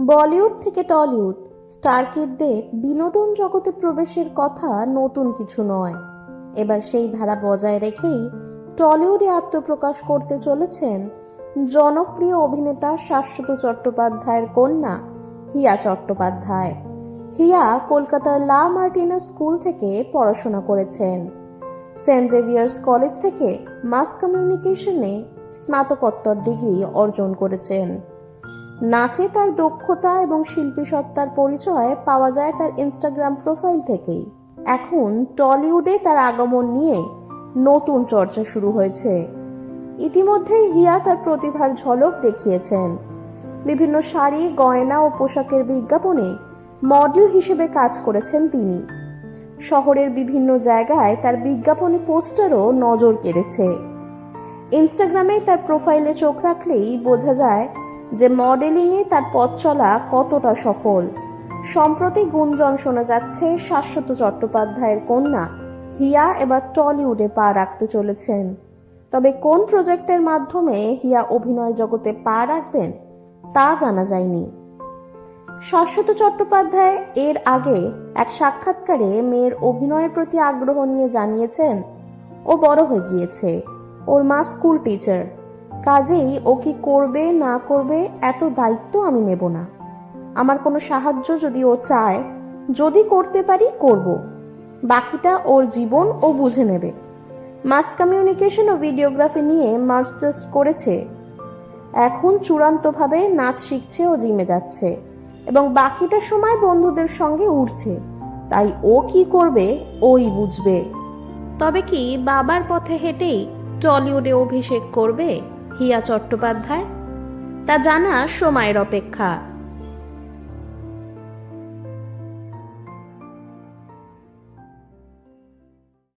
বলিউড থেকে Tollywood, star কিডদের বিনোদন জগতে প্রবেশের কথা নতুন কিছু নয়। এবার সেই ধারা বজায় রেখেই টলিউডে আত্মপ্রকাশ করতে চলেছেন জনপ্রিয় অভিনেতা শাশ্বত চট্টোপাধ্যায়ের কন্যা হিয়া চট্টোপাধ্যায়। হিয়া কলকাতার লা মার্টিনা স্কুল থেকে পড়াশোনা করেছেন। সেন্ট জেভিয়ার্স কলেজ থেকে মাস কমিউনিকেশনে স্নাতকোত্তর ডিগ্রি অর্জন করেছেন। নাচে তার দক্ষতা এবং শিল্পী সত্তার পরিচয় পাওয়া যায় তার ইনস্টাগ্রাম প্রোফাইল থেকেই। এখন টলিউডে তার আগমন নিয়ে নতুন চর্চা শুরু হয়েছে। ইতিমধ্যেই হিয়া তার প্রতিভার ঝলক দেখিয়েছেন। বিভিন্ন শাড়ি, গয়না ও পোশাকের বিজ্ঞাপনে মডেল হিসেবে কাজ করেছেন তিনি। শহরের বিভিন্ন জায়গায় তার বিজ্ঞাপনী পোস্টারও নজর কেড়েছে। ইনস্টাগ্রামে তার প্রোফাইলে চোখ রাখলেই বোঝা যায় যে মডেলিংয়ে তার পথ চলা কতটা সফল। সম্প্রতি গুঞ্জন শোনা যাচ্ছে, শাশ্বত চট্টোপাধ্যায়ের কন্যা হিয়া এবার টলিউডে পা রাখতে চলেছেন। তবে কোন প্রজেক্টের মাধ্যমে হিয়া অভিনয় জগতে পা রাখবেন, তা জানা যায়নি। শাশ্বত চট্টোপাধ্যায় এর আগে এক সাক্ষাৎকারে মেয়ের অভিনয়ের প্রতি আগ্রহ নিয়ে জানিয়েছেন, ও বড় হয়ে গিয়েছে। ওর মা স্কুল টিচার কাজেই ও কি করবে, না করবে, এত দায়িত্ব আমি নেব না। আমার কোনো সাহায্য যদি ও চায়, যদি করতে পারি, করব। বাকিটা ওর জীবন ও বুঝে নেবে। মাস কমিউনিকেশন ও ভিডিওগ্রাফি নিয়ে মাস্টার্স করেছে। এখন চূড়ান্তভাবে নাচ শিখছে ও জিমে যাচ্ছে এবং বাকিটা সময় বন্ধুদের সঙ্গে উঠছে তাই ও কি করবে, ওই বুঝবে। তবে কি বাবার পথে হেঁটেই টলিউডে অভিষেক করবে? হিয়া চট্টোপাধ্যায়। তা জানা সময়ের অপেক্ষা।